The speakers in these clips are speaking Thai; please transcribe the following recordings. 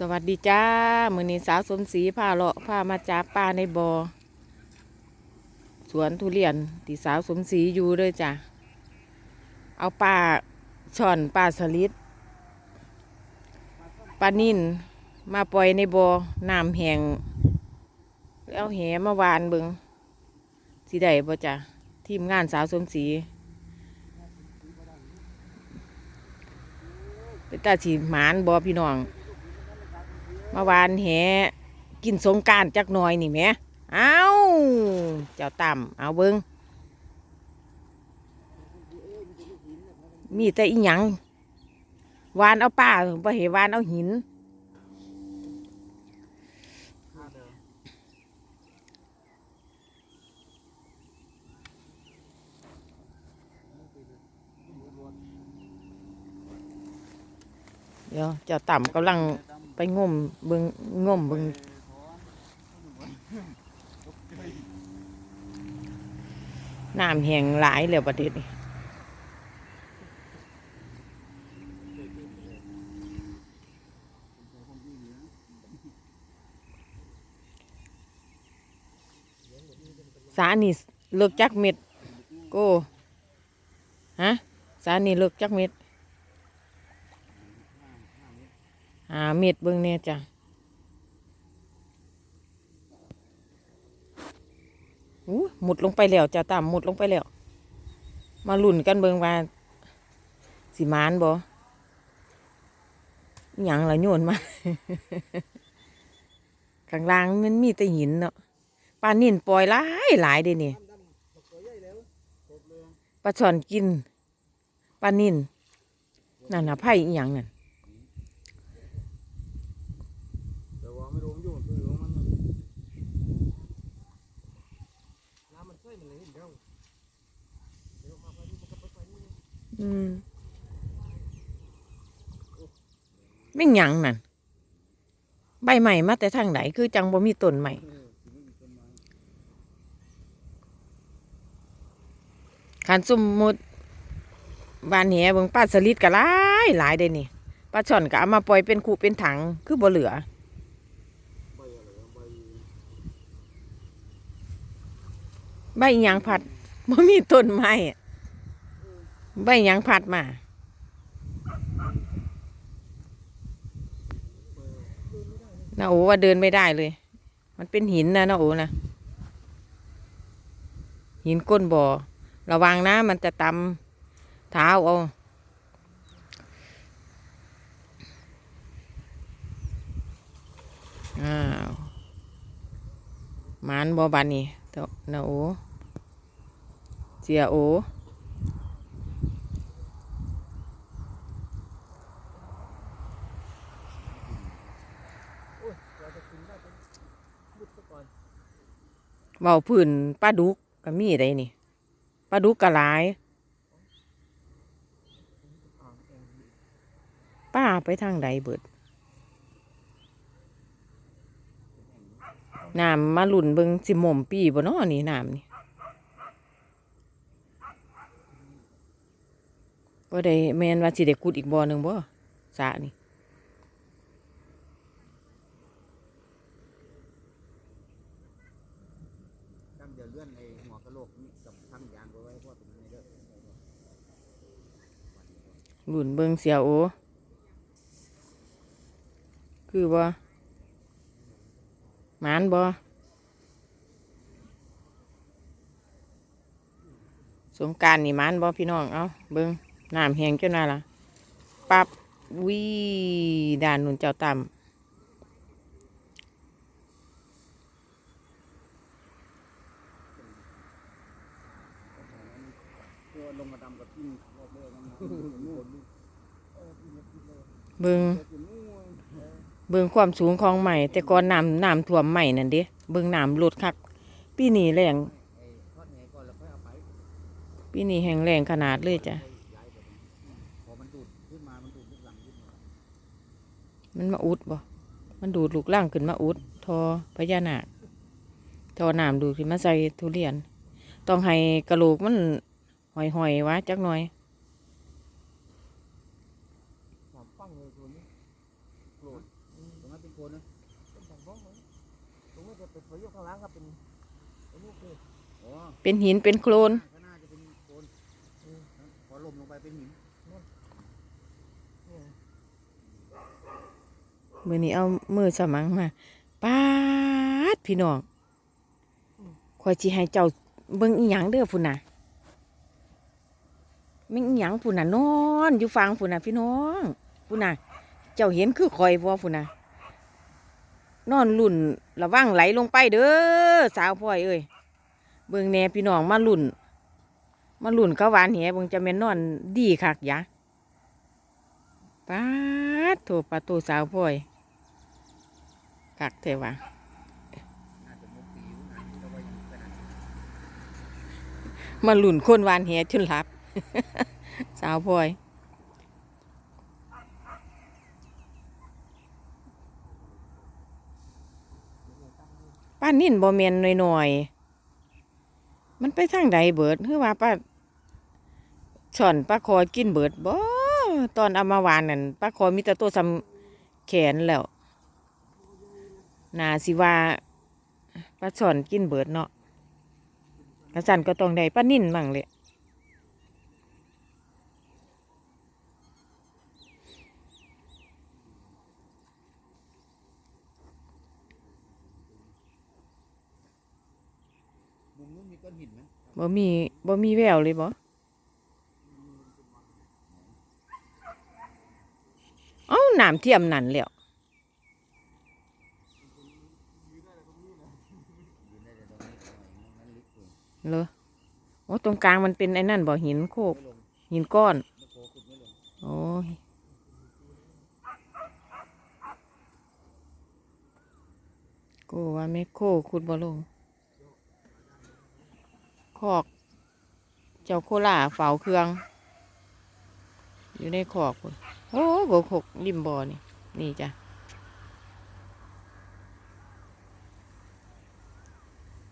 สวัสดีจ้า มือนี้สาวสมศรีพาเลาะพามาจับปลาในบอ่อสวนทุเรียนที่สาวสมศรีอยู่เลยจ้ะ เอาปลาช่อนปลาสลิดปลานิ่นมาปล่อยในบอ่อน้ำแหงแล้วเอาแหมาวานเบิงสิได้บ่จ้ะทีมงานสาวสมศรีเป็นตาสีหมานบอพี่น้อง มาวานแหกินสงการจักหน่อยนี่แม่เอาเจ้าต่ำเอาเบิงมีแต่อีหยังวานเอาป้าบ่เห็วานเอาหินเดี๋ยวเจ้าต่ำกำลัง ไปงมเบิงงมเบิงน้ำแห้งหลายเลยประเทศนี้สานี่เลิกจักเม็ด โก้ฮะ สานี่เลิกจักเม็ด หาเม็ดเบิ่งเนี่ยจ้ะอู้หมุดลงไปแล้วจ้ะตามหมุดลงไปแล้ว มาลุ่นกันเบิ่งว่าสิมานบ่อหยังละโยนมา ข้างล่างมันมีแต่หินเนาะปลานิ่นปล่อยหลายหลายเด้นี่ปลาช่อนกินปลานิ่นนั่นน่ะไผ่อีหยังนั่น แต่ว่าไม่รู้มันอยู่คือว่ามันน้ำมันช่วยมันเลยเห็นเด้าเดี๋ยวมาไปนี่มันก็ไปไปนี่ อืมไม่หยังนั่นใบใหม่มาแต่ทางไหนคือจังบ่มีต้นใหม่เออสิไม่มีต้นไม้ขันสมมุติบานแหเบิ่งปลาสลิดก็หลายหลายเด้นี่ปลาช่อนก็เอามาปล่อยเป็นคูเป็นถังคือบ่เหลือใบหยังผัดบ่มีต้นไม้ ใบยังผัดมานาโอว่าเดินไม่ได้เลย มันเป็นหินนะนาโอนะ หินก้นบ่อ ระวังนะ มันจะตำเท้าเอาอ้าวมานบ่บานนี่เนาโอเสียโอ โอ้ยเราจะกินได้เป็นยุบซะก่อน เว้าพื้นปลาดุกก็มีได้นี่ปลาดุกก็หลายป้าไปทางใดเบิดน้ำมาหลุ่นเบิงสิหม่มปีบ่เนาะนี่น้ำนี่บ่ได้แม่นว่าสิได้ขุดอีกบ่อหนึ่งบ่สะนี่ ดำเดี๋ยวเลื่อนไอ้หัวกะโหลก นี่กับทั้งยางไว้ไว้เพราะว่าตรงนี้เด้อหลุนเบิงเสียวโอคือบ่หมานบ่สงการนี่หมานบ่พี่น้อง เอาเบิ้งน้ำแห้งจังไดล่ะปับวิด่านนุ่นเจ้าต่ำ ตัวลงมาดำกับทิ้งรอบเรือมันนะนู่นเออกินกิน เบิงเดี๋ยวกินนู่นเออเบิงความสูงของใหม่ แต่ก่อนน้ำน้ำท่วมใหม่นั่นเด้เบิงน้ำลดคักปีนี้แรงไอ้ทอดแหก่อนแล้วค่อยเอาไปปีนี้แห้งแรงขนาดเลยจ้ะมันมาอุดบ่มันดูดลูกล่างขึ้นมาอุด ทอพญานาคทอน้ำดูดขึ้นมาใส่ทุเรียน ต้องให้กระโหลกมันหอยหอยๆว้จักหน่อย หอมปังเลยตัวนี้โกรธตรงนั้น นนะ เป็นทางบ้องไหมตรงนี้จะเป็นประโยชน์ข้างหล่างครับเป็นเป็นลูกเลย อ๋อ เป็นหินเป็นโคลนข้างหน้าจะเป็นโคนพอลมลงไปเป็นหินเนี่ยมือนี้เอามือสมังมาปาดพี่น้องคอยสิให้เจ้าเบิ่งอีหยังเด้อพุ่นน่ะมิ่งอีหยังพุ่นน่ะนอน อยู่ฟังพุ่นน่ะพี่น้องพุ่นน่ะ เจ้าเห็นคือคอยบ่พุ่นน่ะนอนลุ่นระวังไหลลงไปเด้อสาวพ่อยเอ้ย เบิ่งแน่พี่น้องมาลุ่น มาลุ่นเขาหวานแหเบิ่งจะแม่นนอนดีคักยะป้าโถปาตูสาวพ่อยคักเทวะน่าจะมุกปีอยู่นะจะไว้อยู่ขนาดนี้มาลุ่นคนวานแหจนลับ สาวพ่อยป้านิ่นบ่เมนหน่อยๆ มันไปทางใดเบิดคือว่าป้าช่อนป้าคอกินเบิดบ่ตอนเอามาวานนั่นป้าคอมีแต่ตัวซำแขนแล้วนาสิว่าป้าช่อนกินเบิดเนาะกระสันก็ต้องได้ป้านิ่นมั่งเลย มุมนู้นมีก้อนหินไหม บ่มีบ่มีแววเลยบ่เอ้าน้ำเทียมนั่นแหล้วยืนได้แต่ตรงนี้หน่อยมันลึกเหรอโอ้ตรงกลางมันเป็นไอ้นั่นบ่หินโคกหินก้อนโอ้ยกูว่าแม่โคขุดบ่ลง คอก เจ้าโคล่าเฝ้าเครื่อง อยู่ในคอกพุ่นโอ้โบกหกริมบ่อนี่ นี่จ้ะ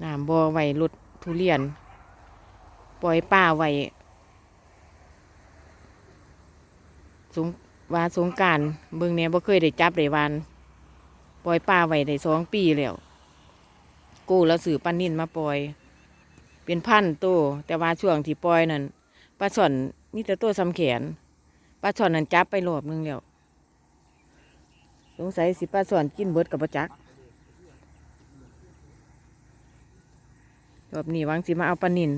น้ำบ่อไว้รถทุเรียน ปล่อยป่าไว้สงว่าสงการเบิ่งแหน่บ่เคยได้จับได้วาน ปล่อยปลาไว้ได้สองปีแล้ว กูแล้วสื่อปันนินมาปล่อย เป็นพันตัวแต่ว่าช่วงที่ปล่อยนั่นปลาช่อนมีแต่ตัวซ้ำแขนปลาช่อนนั่นจับไปรอบหนึงแล้วสงสัยสิปลาช่อนกินเบิดกับปจักรอบนี้วังสิมาเอาปลานิน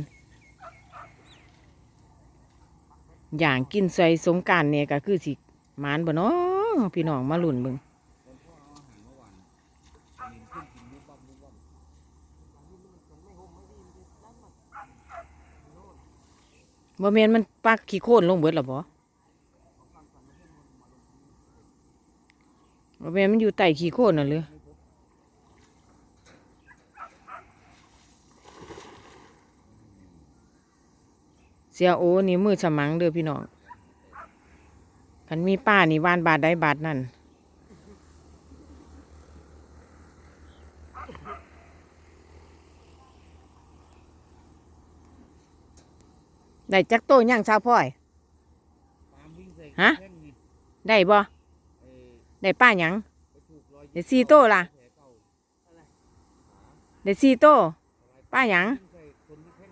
อย่างกินใส่สงการเนี่ยก็คือสิหมานบ่เนาะพี่น้องมาหลุ่นเบิ่ง ตอนพ่อเอาอาหารเมื่อวานหินขึ้นกินมุบบับมุบบับ บ่แมนมันปักขี้โคลนลงเบิดหรอบ่บ่แมนมันอยู่ใต้ขี้โคลนน่ะเลยเสียโอนี่มือสมังเด้อพี่น้องคันมีป้านี่วานบาทใดบาทนั่น ได้จักโตย่างชาวพ่อย ตามวิ่งใส่ฮะแท่งนี่ได้บ่เอ่อได้ป้าหยัง ไปถูกรอยเดี๋ยวสี่โต้ล่ะ แผเก่าได้ซีโตป้าหยัง วิ่งใส่คนที่แท่ง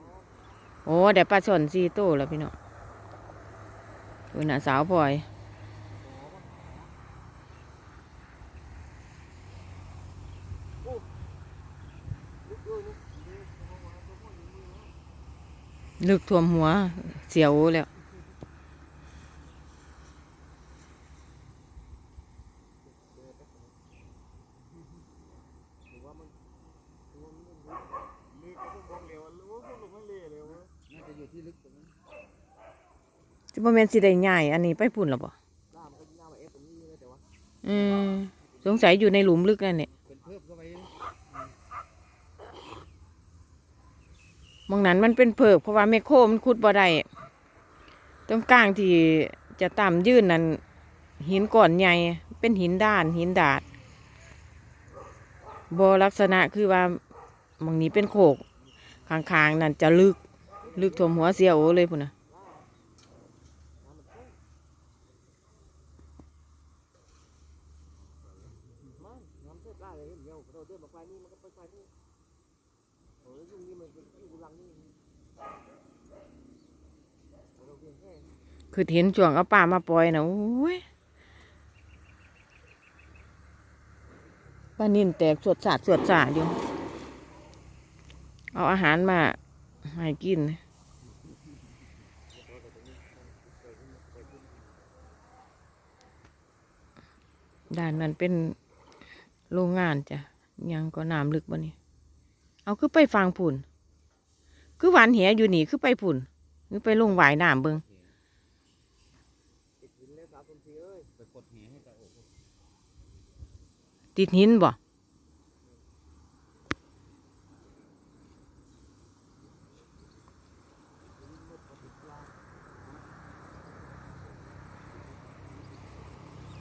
โอ้เดี๋ยวปลาชนซีโตแล้วพี่น้องดูน่ะสาวพ่อย ลึกท่วมหัวเสียวแล้วเลยก็บอกเร็วรู้ว่าพวกมันเลี้ยเร็วน่าจะอยู่ที่ลึกตรงนั้นจะบ่แม่นสิได้ง่าย อันนี้ไปพุ่นหรอบ่หน้ามันก็หน้ามาเอฟตรงนี้เลยแต่ว่าอืม สงสัยอยู่ในหลุมลึกนั่นเนี่ย เป็นเพิ่มเข้าไป มองนั้นมันเป็นเพิกเพราะว่าเมโครมันขุดบ่ได้ตรงกลางที่จะต่ำยื่นนั้น หินก้อนใหญ่เป็นหินด้าน หินดาดบลักษณะคือว่ามองนี้เป็นโขกข้างๆนั่นจะลึก ลึกถมหัวเสียโอเลยพุ่นนะ ปลาเลยเห็นเดียวเราเดินมาไฟนี่มันก็ไปไฟนี่โอ้ยยุ่งนี่มันเป็นยุ่งลังนี่เราเพียงแค่ คือเห็นช่วงเอาป่ามาปล่อยนะโอ้ยปลานินแตกสวดสาดสวดสาดอยู่ เอาอาหารมาให้กิน ด้านนั้นเป็นโรงงานจ้ะ ยังก็น้ำลึกบ่นี่ เอาคือไปฟังผุ่น คือหวานแหอยู่นี่คือไปผุ่น คือไปลงหวายน้ำเบิง ติดหินแล้วสาวคนทีเอ้ย ไปกดแหให้ตาโอก ติดหินบ่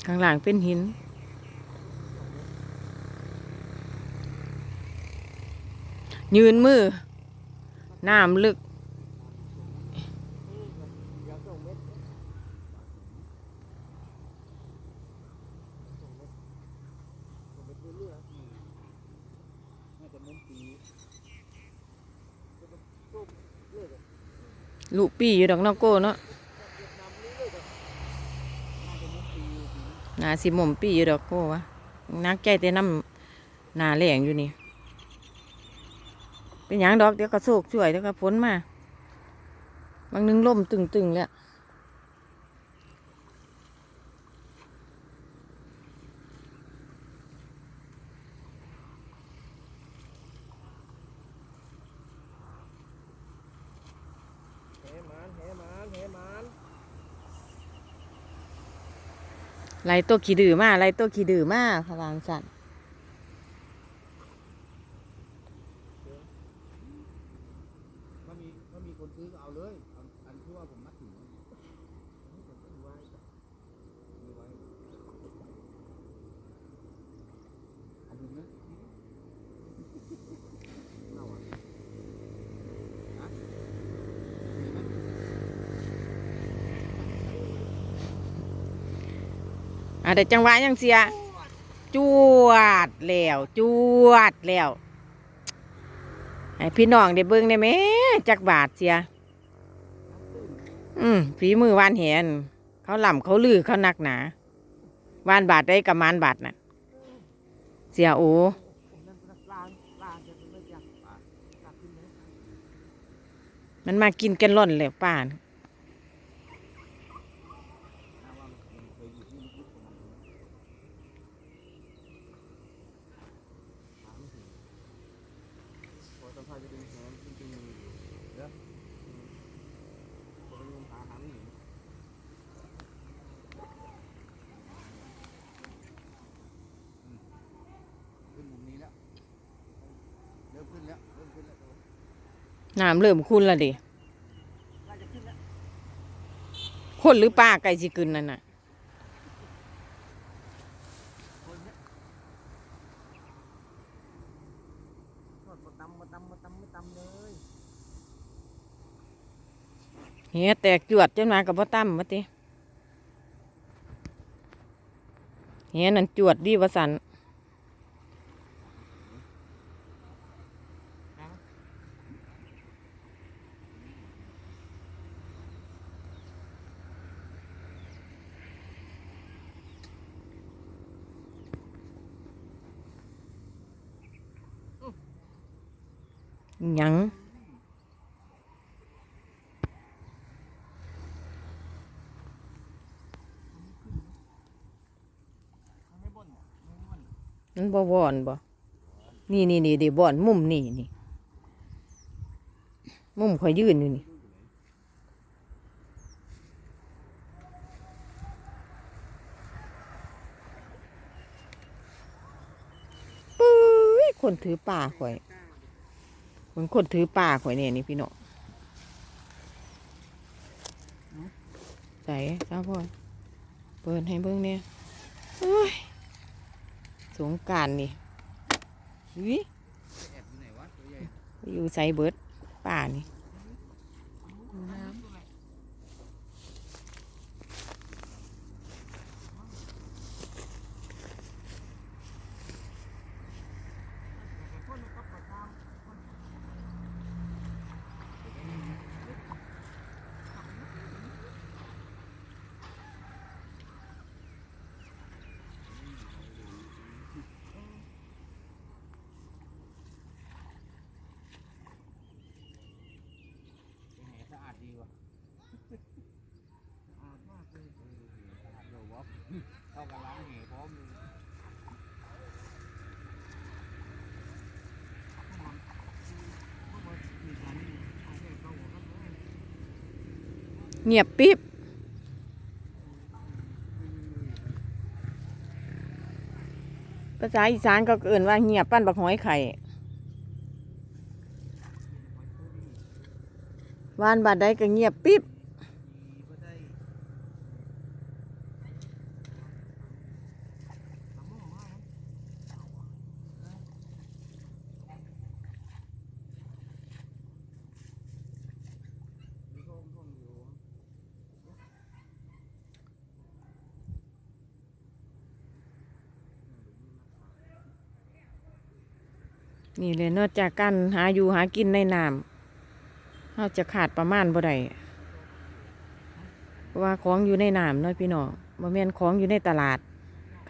ข้างหลังเป็นหิน ยืนมือ น้ำลึก ยาวสองเมตรสองเมตรสองเมตรเรื่อย น่าจะมุ้งปี ๆจะเป็นส้มเรื่อยเลย ลูกปีอยู่ดอกนอกโก้เนาะเวียดนามนี่เนาะมุ้งปีปีนี้นาสิหม่มปีอยู่ดอกโก้วะนักใจเต้น้ำนาแหลงอยู่นี่ เป็นหยังดอกเดี๋ยวก็โศกช่วยเดี๋ยวก็พ้นมา บางนึงล่มตึงๆแล้ว แหมันแหมันแหมัน ไรตัวขี้ดื้อมาไล่ตัวขี้ดื้อมาพลังสัน ถ้ามีถ้ามีคนซื้อก็เอาเลยเอาอันที่ว่าผมมัดถึงไว้มีไว้อันดูนะเอาอะฮะมีไหม แต่จังหวะยังเสียจวดแล้วจวดแล้วให้พี่น้องได้เบิ่งได้ไหมจักบาทเสีย อืมฝีมือวานแหนเขาหล่ำเขาลือเขานักหนาวานบาทได้กับมานบาทน่ะ เสียโอ้โหมันมากินกันล่อนแล้วป้านะ น่าว่ามันเคยอยู่ที่ลึกๆของมันหาไม่ถึง พอสัมภาษณ์จะเป็นแหนจริงๆมีอยู่เด้อ ผมไปงมหาหาไม่เห็นอืมขึ้นมุมนี้แล้ว เริ่มขึ้นแล้ว เริ่มขึ้นแล้ว น้ำเริ่มคุณและดิน่าจะขึ้นแล้วคนหรือป้าไก่สิกินนั่นน่ะคนเนี้ยทอดมาตำมาตำมาตำมาตำเลยเฮียแตกจวดจนมากับพ่ตั้มวะติเฮียนั่นจวดดีวสัน ยังมันบ่นไม่บ่นมันบ่วอนบ่นี่นี่นี่เดี๋ยวบ่อนมุมนี่นี่มุมข่อยยืนอยู่นี่ปุ้ยคนถือป่าข่อย เหมือนคนถือป่าข่อยเนี่ยนี่พี่น้องใส่จ้าพ่อเปิดให้เบิ่งเนี่ยโอ้ยสงการนี่วิอยู่ใหญ่อยู่ใส่เบิดป่านี่ เงียบปิ๊บภาษาอีสานก็เอิ่นว่าเงียบปั้นบักหอยไข่วานบาดได้ก็เงียบปิ๊บ ก็ได้มีห้องห้องอยู่ นี่เลยนอกจากการหาอยู่หากินในน้ำเราจะขาดประมาณบ่ได้ว่าของอยู่ในน้ำเน้อยพี่น้องบ่แม่นของอยู่ในตลาด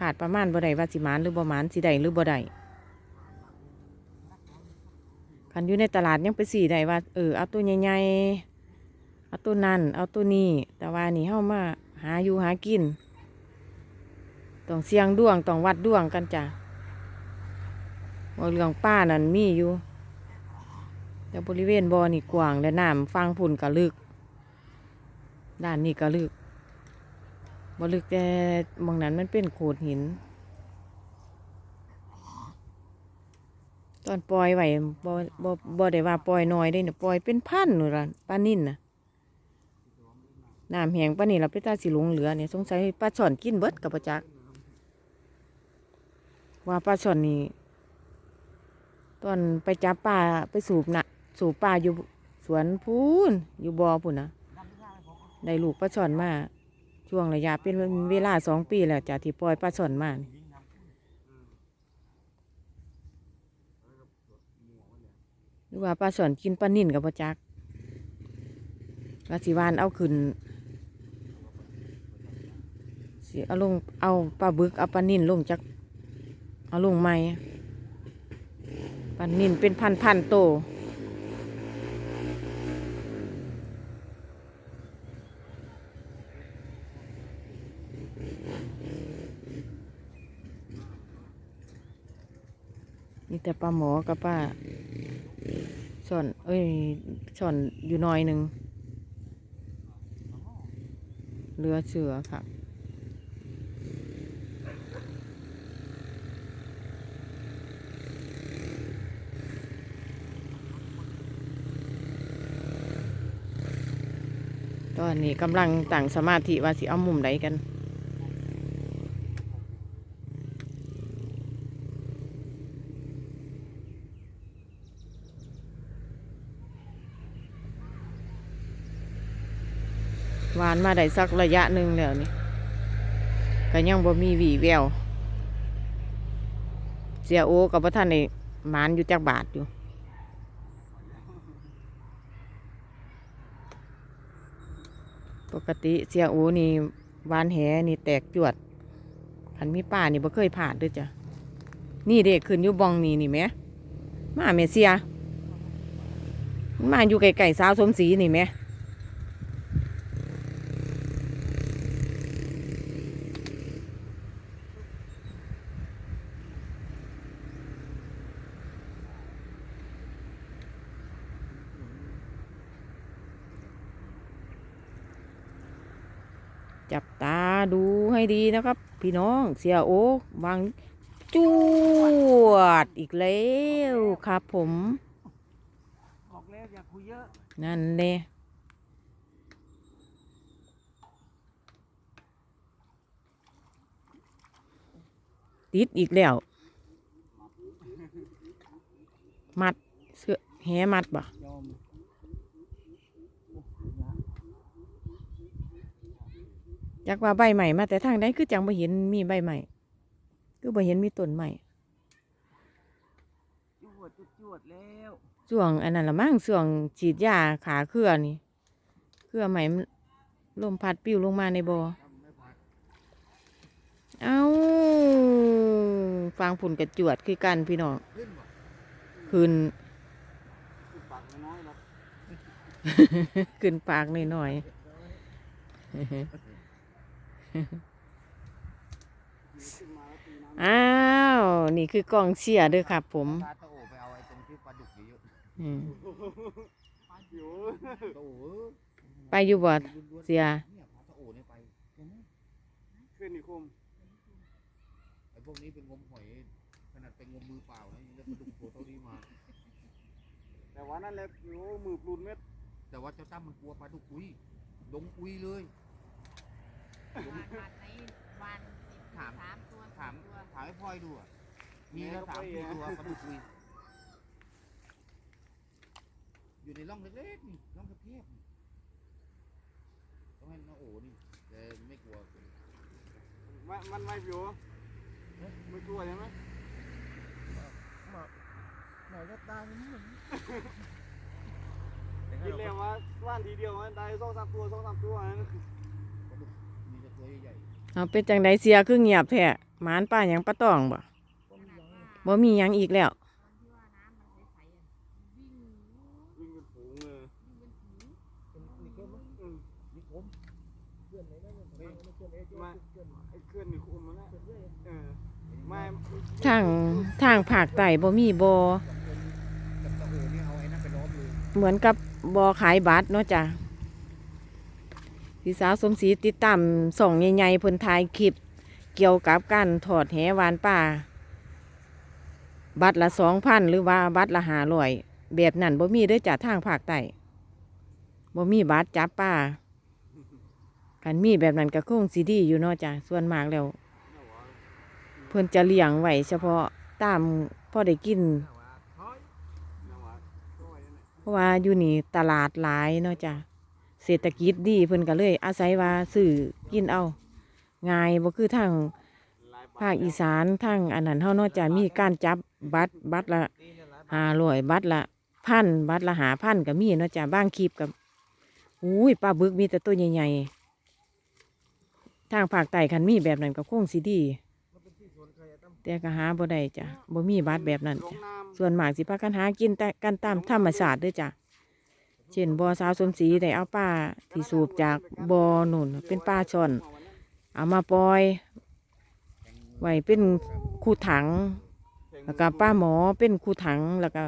ขาดประมาณบ่ได้ว่าสิมานหรือบ่มานสิได้หรือบ่ได้คันอยู่ในตลาดยังไปสี่ได้ว่าเออเอาตัวใหญ่ๆเอาตัวนั้นเอาตัวนี้แต่ว่านี่เฮามาหาอยู่หากินต้องเสี่ยงดวงต้องวัดดวงกันจ้ะ บ่เรื่องป้านั่นมีอยู่ แต่บริเวณบ่อนี่กว้างและน้ำฟังพุ่นก็ลึก ด้านนี้ก็ลึกบ่ลึกแต่บางนั้นมันเป็นโขดหิน ตอนปล่อยไหวบ่บ่บ่ได้ว่าปล่อยน้อยได้เนี่ยปล่อยเป็นพันนู่นล่ะปลานิ่นน่ะน้ำแหงป้านนี้เราไปตาสิหลงเหลือเนี่ยสงสัยปลาช่อนกินเบิดกับประจัก ว่าปลาช่อนนี่ ตอนไปจับปลาไปสูบนะสูบปลาอยู่สวนพูนอยู่บ่อพุ่นนะได้ลูกปลาช่อนมาช่วงระยะเป็นเวลาสองปีแล้วจากที่ปล่อยปลาช่อนมาหรือว่าปลาช่อนกินปลานิ่นกับปลาจักราสิวานเอาขึ้นสิเอาลงเอาปลาบึกเอาปลานิ่นลงจากเอาลงไหม ปันนินเป็นพันพันโตนี่แต่ปลาหมอกับป้าช่อนเอ้ยช่อนอยู่น้อยหนึ่งเรือเสือค่ะ อนนี้กำลังต่างสมาธิว่าสิเอามุมใดกัน หวานมาได้สักระยะหนึ่งแล้วนี่ก็ยังบ่มีวีแวว เสียโอกับพระท่านในหมานอยู่จักบาทอยู่ ปกติเสียโอนี่วานแหนี่แตกจวดพันมีป่านี่บ่เคยผ่านด้วยจ้ะนี่เด็กขึ้นอยู่บองนี่นี่ไหมมาเมเสียมาอยู่ไกลๆสาวสมศรีนี่ไหม จับตาดูให้ดีนะครับ พี่น้องเสียโอวางจวดอีกแล้วครับผมบอกแล้วอย่าคุยเยอะ นั่นเลยติดอีกแล้ว มัดเสื้อแหมัดบ่ ยอมจักว่าใบใหม่มาแต่ทางใดคือจังบ่เห็นมีใบใหม่คือบ่เห็นมีต้นใหม่จวดจวดจวดแล้วช่วงอันนั้นละมั้งช่วงฉีดยาขาเครือนี่เครือใหม่มันลมพัดปิวลงมาในบ่อเอาฟังผุนกระจวดคือกันพี่น้องขึ้นบ่คืนปากน้อยๆหรอกขึ้นปากหน่อยๆ อ้าว นี่คือกองเชียร์ด้วยครับผมปลาตะโอไปเอาไอ้ตรงที่ปลาดุกเยอะอืมปลาอยู่ตะโอไปอยู่บ่เสียเนี่ยพาตะโอเนี่ยไปขึ้นอีกคุมไอ้พวกนี้เป็นงมหอยขนาดเป็นงมมือเปล่านะยังได้ปลาดุกตัวเท่านี้มา แต่ว่านั่นแหละโอ้มือปลุนเม็ดแต่ว่าเจ้าตั้มมันกลัวปลาดุกอุ้ยลงอุ้ยเลย วันวันในวันสามตัวถาม ตัวถามให้พ่อยดูอะมีแล้วสามสี่ตัวปลาดุกอุ้ยอยู่ในร่องเล็กๆนี่ร่องกระเทียบนี่ต้องให้น้าโอนี่แต่ไม่กลัวมันมันไม่ผิวไม่กลัวใช่ไหมหน่อยก็ตายมันเหมือนกินแล้วว่าว่านทีเดียวมันได้สองสามตัวสองสามตัวนั่น เอาเป็นจังไดเสียคือเงียบแท้หมานป้าหยังป้าตองบ่ขนาดว่าบ่มีหยังอีกแล้วตอนที่ว่าน้ำมันใสๆอะวิ่งวิ่งเป็นฝูงเลยวิ่งเป็นผีๆนี่เข้มมั้ยอืมนี่คมเพื่อนไหนได้เนี่ยไม่ไม่เพื่อนไอ้เจ้ามาเพื่อนไอ้เคลื่อนนี่คุมมันนะเออไม่ทางทางภาคใต้บ่มีบ่กับตะโอนี่เอาไอ้นั่นไปล้อมเลยเหมือนกับบ่ขายบัตรเนาะจ้ะ พี่สาวสมศรีติดตามส่องใหญ่ๆพนถ่ายคลิป เกี่ยวกับการถอดแหวานป่า บัตรละ2,000หรือว่าบัตรละ500แบบนั้นบ่มีด้อจ้ะทางภาคใต้บ่มีบัตรจับป่าคันมีแบบนั้นก็คงสิดีอยู่เนาะจ้ะส่วนมากแล้ว เพิ่นจะเลี้ยงไว้เฉพาะตามพ่อได้กิน เพราะว่าอยู่นี่ตลาดหลายเนาะจ้ะ เศรษฐกิจดีเพิ่นก็เลย อาศัยว่าซื้อกินเอาง่ายบ่คือทางภาคอีสานทางอันนั้นเฮาเนาะจ้ะมีการจับบัตรบัตรละ500บัตรละพันบัตรละ5,000ก็มีเนาะจ้ะบางคลิปกับอุ้ยปลาบึกมีแต่ตัวใหญ่ๆทางภาคใต้คันมีแบบนั้นก็คงสิดี แต่ก็หาบ่ได้จ้ะบ่มีบัตรแบบนั้นจ้ะส่วนมากสิพากันหากินแต่กันตามธรรมชาติเด้วยจ้ะ เช่นบ่อสาวสมศรีได้เอาปลาที่สูบจากบ่อนุ่นเป็นปลาช่อน เอามาปล่อยไว้เป็นคูถัง แล้วก็ปลาหมอเป็นคูถังแล้วก็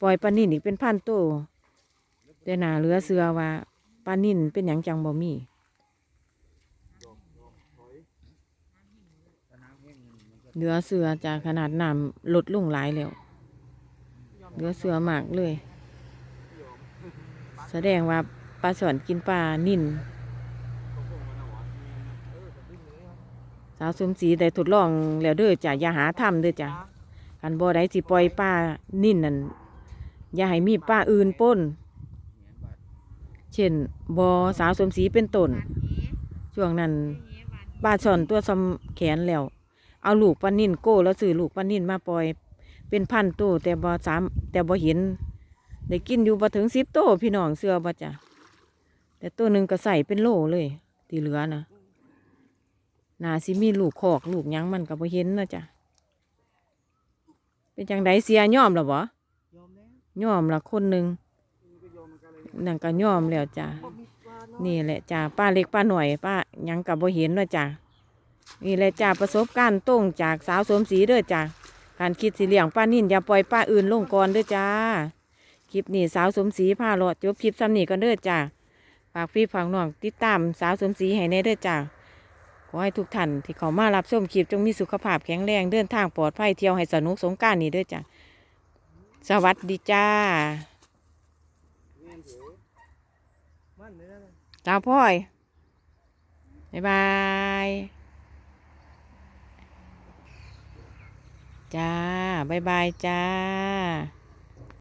ปล่อยปลานิ่นอีกเป็นพันตัวแต่หนาเหลือเสือว่าปลานิ่นเป็นหยังจังบ่มีเหลือเสือจากขนาดน้ำลดลงหลายแล้วเหลือเสือมากเลย แสดงว่าปลาสอนกินปลานิ่นสาวสมศรีได้ทดลองแล้วเด้อจ้ะอย่าหาทำเด้อจ้ะคันบ่ได้สิปล่อยปลานิ่นนั่นอย่าให้มีปลาอื่นป้นเช่นบ่อสาวสมศรีเป็นต้นช่วงนั้นปลาช่อนตัวซำแขนแล้ว เอาลูกปลานิ่นโก้แล้วซื้อลูกปลานิ่นมาปล่อย เป็นพันตัวแต่บ่สามแต่บ่เห็น ได้กินอยู่บ่ถึงสิบตัวพี่น้องเสือบ่จ้ะแต่ตัวหนึ่งก็ใส่เป็นโลเลยที่เหลือนะน่าสิมีลูกคอกลูกหยังมันก็บ่เห็นเนาะจ้ะเป็นจังไดเสียยอมแล้วบ่ยอมแล้วยอมละคนหนึ่งมันก็ยอมเหมือนกันเลยเนี่ยนั่นก็ยอมแล้วจ้ะบ่มีปลาเนาะนี่แหละจ้ะป้าเล็กป้าหน่อยป้าหยังกับบ่เห็นเนาะจ้ะนี่แหละจ้ะประสบการณ์ตรงจากสาวสวมสีเด้อจ้ะการคิดสิเลี้ยงป้านิ่นอย่าปล่อยป้าอื่นลงก่อนเด้อจ้า คลิปนี้สาวสวมสีพาเลาะจบคลิปซ้ำนี้กันเด้อจ้ะฝากพี่ฝากน้องติดตามสาวสวมสีให้แน่เด้อจ้ะขอให้ทุกท่านที่เขามารับชมคลิปจงมีสุขภาพแข็งแรงเดินทางปลอดภัยเที่ยวให้สนุกสงการนี้เด้อจ้ะสวัสดีจ้าเงี้ยเถอะมันเลยจ้าพ่อยบ๊ายบายจ้าบ๊ายบายจ้า